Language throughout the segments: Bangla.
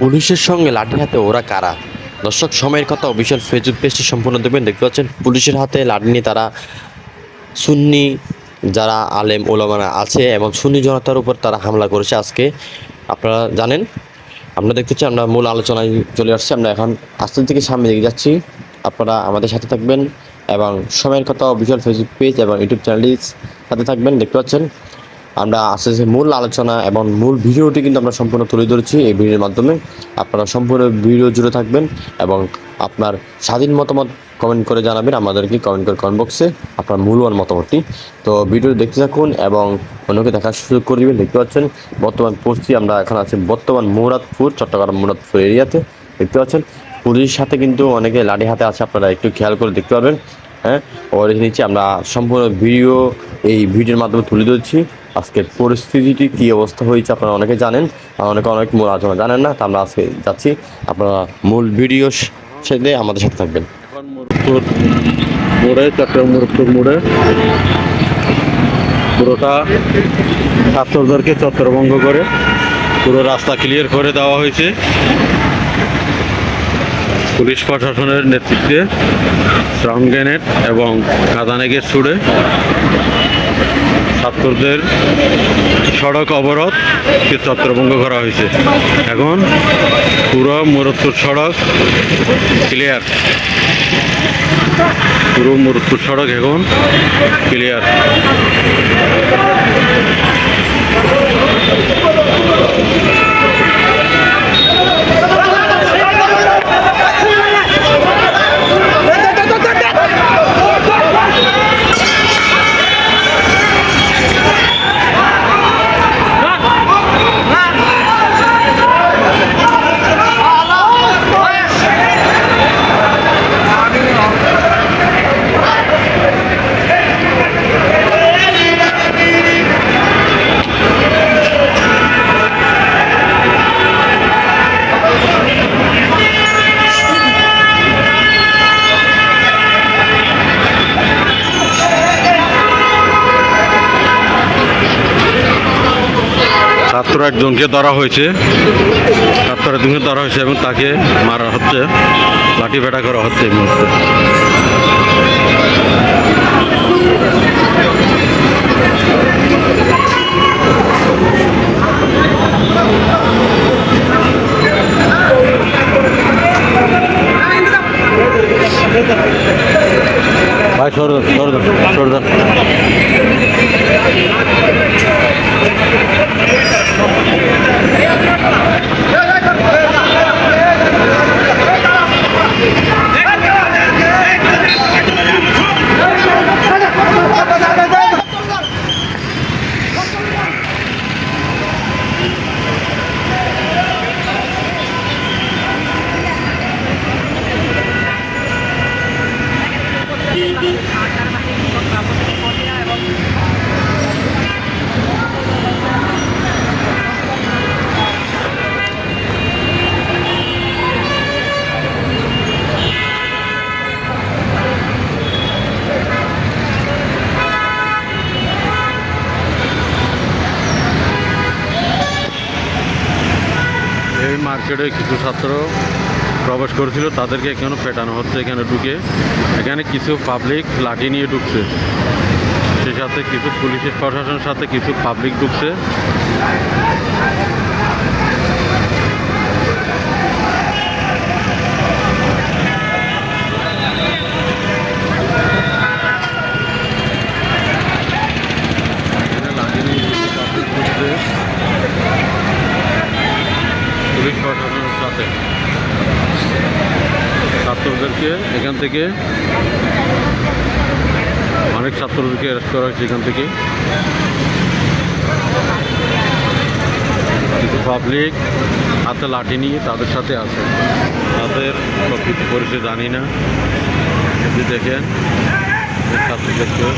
পুলিশের সঙ্গে লাঠি হাতে ওরা কারা? দর্শক, সময়ের কথা অফিসিয়াল ফেসবুক পেজটি সম্পূর্ণ দেখবেন। দেখতে পাচ্ছেন, পুলিশের হাতে লাঠি নিয়ে তারা সুন্নি যারা আলেম ওলামানা আছে এবং সুন্নি জনতার উপর তারা হামলা করেছে আজকে। আপনারা জানেন, আমরা দেখতে পাচ্ছি আমরা মূল আলোচনায় চলে আসছি। আমরা এখন আস্তে থেকে সামনে দিকে যাচ্ছি। আপনারা আমাদের সাথে থাকবেন এবং সময়ের কথা অফিসিয়াল ফেসবুক পেজ এবং ইউটিউব চ্যানেলটির সাথে থাকবেন। দেখতে পাচ্ছেন আমরা আস্তে আস্তে মূল আলোচনা এবং মূল ভিডিওটি কিন্তু আমরা সম্পূর্ণ তুলে ধরেছি। এই ভিডিওর মাধ্যমে আপনারা সম্পূর্ণ ভিডিও জুড়ে থাকবেন এবং আপনার স্বাধীন মতামত কমেন্ট করে জানাবেন, আমাদেরকে কমেন্ট করে কমেন্ট বক্সে আপনার মূল্যবান মতামতটি। তো ভিডিও দেখতে থাকুন এবং অন্যকে দেখার সুযোগ করে দেবেন। দেখতে পাচ্ছেন, বর্তমান পরিস্থিতি, আমরা এখন আছি বর্তমান মুরাদপুর, চট্টগ্রাম মুরাদপুর এরিয়াতে। দেখতে পাচ্ছেন, পুলিশের সাথে কিন্তু অনেকে লাঠি হাতে আছে, আপনারা একটু খেয়াল করে দেখতে পারবেন। হ্যাঁ ওর নিচে আমরা সম্পূর্ণ ভিডিও এই ভিডিওর মাধ্যমে তুলে ধরছি। আজকের পরিস্থিতিটি কী অবস্থা হয়েছে আপনারা অনেকে জানেন, আর অনেকে অনেক মূল আলোচনা জানেন না, তা আমরা আজকে যাচ্ছি। আপনারা মূল ভিডিও সাথে আমাদের সাথে থাকবেন। মোড়ে, চট্টগ্রাম মুরব্বর মোড়ে পুরোটা ছাত্রদেরকে ছত্রভঙ্গ করে পুরো রাস্তা ক্লিয়ার করে দেওয়া হয়েছে। পুলিশ প্রশাসনের নেতৃত্বে স্ট্রং গ্রেনেড এবং কাদানেগের ছুড়ে ছাত্রদের সড়ক অবরোধ ছত্রভঙ্গ করা হয়েছে। এখন পুরো মুরতপুর সড়ক ক্লিয়ার পুরো মুরতপুর সড়ক এখন ক্লিয়ার একজনকে ধরা হয়েছে। ছাত্র একজনকে ধরা হয়েছে এবং তাকে মারা হচ্ছে। লাঠি পেটা করা হচ্ছে এই মুহূর্তে। ভাই, সর সর। এই মার্কেটে কিছু ছাত্র প্রবেশ করেছিল, তাদেরকে এখানে পেটানো হচ্ছে, এখানে ঢুকে। এখানে কিছু পাবলিক লাঠি নিয়ে ঢুকছে। সেই সাথে কিছু পুলিশের প্রশাসনের সাথে কিছু পাবলিক ঢুকছে এখানে লাঠি নিয়ে কিছু public ঢুকছে। পুলিশ প্রশাসনের সাথে ছাত্রদেরকে এখান থেকে অনেক ছাত্রদেরকে অ্যারেস্ট করা হয়েছে এখান থেকে। কিন্তু পাবলিক হাতে লাঠি নিয়ে তাদের সাথে আছে। তাদের প্রকৃতি পরিচয় জানি না। দেখেন অনেক ছাত্রদেরকে ধরে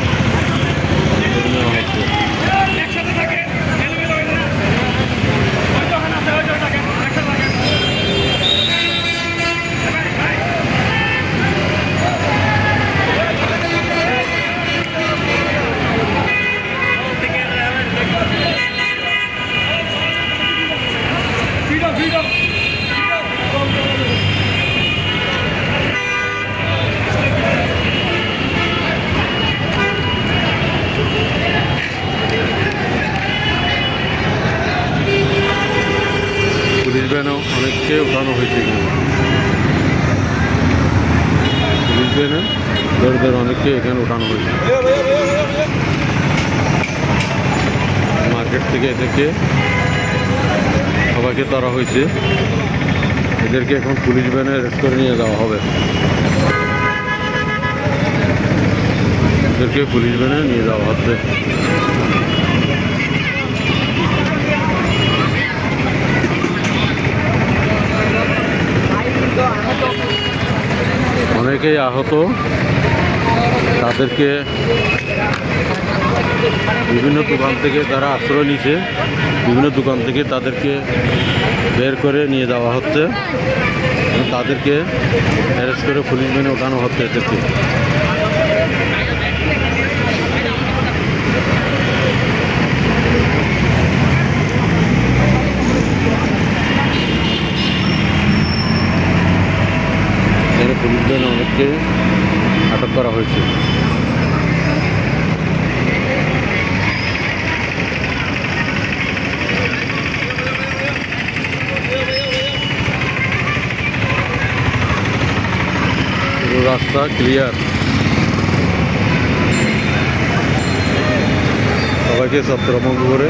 পুলিশ ভ্যানও অনেককে উঠানো হয়েছে পুলিশ ভ্যানে দরদের অনেককে এখানে উঠানো হয়েছে। মার্কেট থেকে এদেরকে সবাইকে ধরা হয়েছে। এদেরকে এখন পুলিশ ভ্যানে অ্যারেস্ট করে নিয়ে যাওয়া হবে। এদেরকে পুলিশ ভ্যানে নিয়ে যাওয়া হচ্ছে অনেকেই আহত। তাদেরকে বিভিন্ন দোকান থেকে তারা আশ্রয় নিছে বিভিন্ন দোকান থেকে তাদেরকে বের করে নিয়ে যাওয়া হচ্ছে। তাদেরকে অ্যারেস্ট করে পুলিশ ভ্যানে ওঠানো হচ্ছে এদেরকে। পুলিশ ভ্যানে অনেককে আটক করা হয়েছে। পুরো রাস্তা ক্লিয়ার সবাইকে সপ্তরমঙ্গ করে